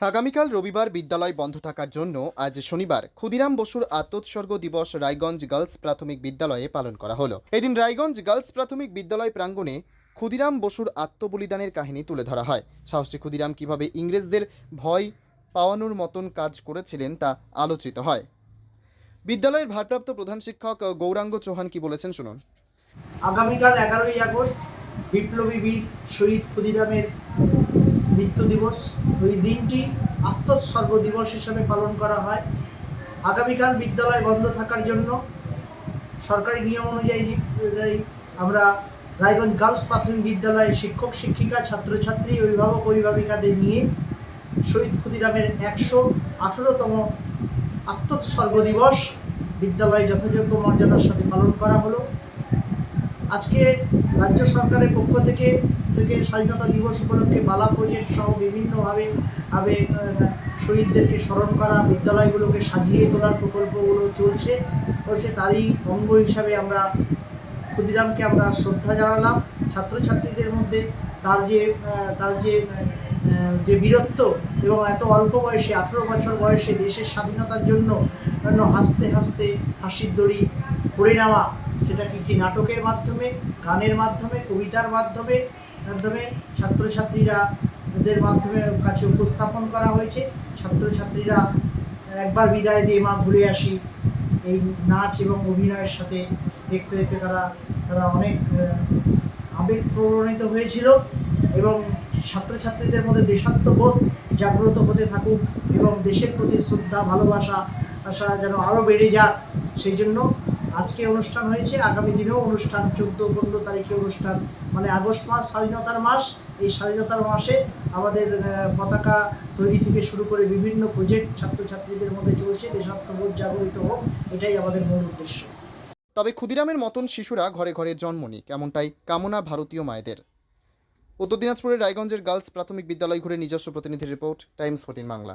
আগামীকাল রবিবার বিদ্যালয় বন্ধ থাকার জন্য আজ শনিবার ক্ষুদিরাম বসুর আত্মোৎসর্গ দিবস রায়গঞ্জ গার্লস প্রাথমিক বিদ্যালয়ে পালন করা হলো। এদিন রায়গঞ্জ গার্লস প্রাথমিক বিদ্যালয় প্রাঙ্গণে ক্ষুদিরাম বসুর আত্মবলিদানের কাহিনী তুলে ধরা হয়। সাহসী ক্ষুদিরাম কীভাবে ইংরেজদের ভয় পাওয়ানোর মতন কাজ করেছিলেন তা আলোচিত হয়। বিদ্যালয়ের ভারপ্রাপ্ত প্রধান শিক্ষক গৌরাঙ্গ চৌহান কি বলেছেন শুনুন। আগামীকাল এগারোই আগস্ট বিপ্লবী বীর শহীদ ক্ষুদিরামের মৃত্যু দিবস। ওই দিনটি আত্মোৎসর্গ দিবস হিসাবে পালন করা হয়। আগামীকাল বিদ্যালয় বন্ধ থাকার জন্য সরকারি নিয়ম অনুযায়ী আমরা রায়গঞ্জ গার্লস প্রাথমিক বিদ্যালয়ের শিক্ষক, শিক্ষিকা, ছাত্রছাত্রী, অভিভাবক, অভিভাবিকাদের নিয়ে শহীদ ক্ষুদিরামের একশো আঠেরোতম আত্মোৎসর্গ দিবস বিদ্যালয়ে যথাযোগ্য মর্যাদার সাথে পালন করা হলো। আজকে রাজ্য সরকারের পক্ষ থেকে থেকে স্বাধীনতা দিবস উপলক্ষে বালা প্রজেক্ট সহ বিভিন্নভাবে ভাবে শহীদদেরকে স্মরণ করা, বিদ্যালয়গুলোকে সাজিয়ে তোলার প্রকল্পগুলো চলছে। চলছে তারই অঙ্গ হিসাবে আমরা ক্ষুদিরামকে আমরা শ্রদ্ধা জানালাম। ছাত্রছাত্রীদের মধ্যে তার যে তার যে যে বীরত্ব এবং এত অল্প বয়সে, আঠেরো বছর বয়সে দেশের স্বাধীনতার জন্য হাসতে হাসতে হাসির দড়ি পড়ে নেওয়া, সেটাকে একটি নাটকের মাধ্যমে, গানের মাধ্যমে, কবিতার মাধ্যমে মাধ্যমে ছাত্রছাত্রীরা এদের মাধ্যমে কাছে উপস্থাপন করা হয়েছে। ছাত্রছাত্রীরা একবার বিদায় দিয়ে মা ঘুরে আসি। এই নাচ এবং অভিনয়ের সাথে দেখতে দেখতে তারা তারা অনেক আবেগ প্রবণিত হয়েছিল এবং ছাত্রছাত্রীদের মধ্যে দেশাত্মবোধ জাগ্রত হতে থাকুক এবং দেশের প্রতি শ্রদ্ধা, ভালোবাসা, আশা যেন আরও বেড়ে যাক, সেই জন্য আজকে অনুষ্ঠান হয়েছে। আগামী দিনেও অনুষ্ঠান, চোদ্দ, পনেরো তারিখে অনুষ্ঠান মানে আগস্ট মাস স্বাধীনতার মাস। এই স্বাধীনতার মাসে আমাদের পতাকা তৈরি থেকে শুরু করে বিভিন্ন প্রজেক্ট ছাত্রছাত্রীদের মধ্যে চলছে। দেশাত্মবোধ জাগরিত হোক, এটাই আমাদের মূল উদ্দেশ্য। তবে ক্ষুদিরামের মতন শিশুরা ঘরে ঘরে জন্ম নিক, এমনটাই কামনা ভারতীয় মায়েদের। উত্তর দিনাজপুরের রায়গঞ্জের গার্লস প্রাথমিক বিদ্যালয় ঘুরে নিজস্ব প্রতিনিধির রিপোর্ট, টাইমস ফোর্টিন বাংলা।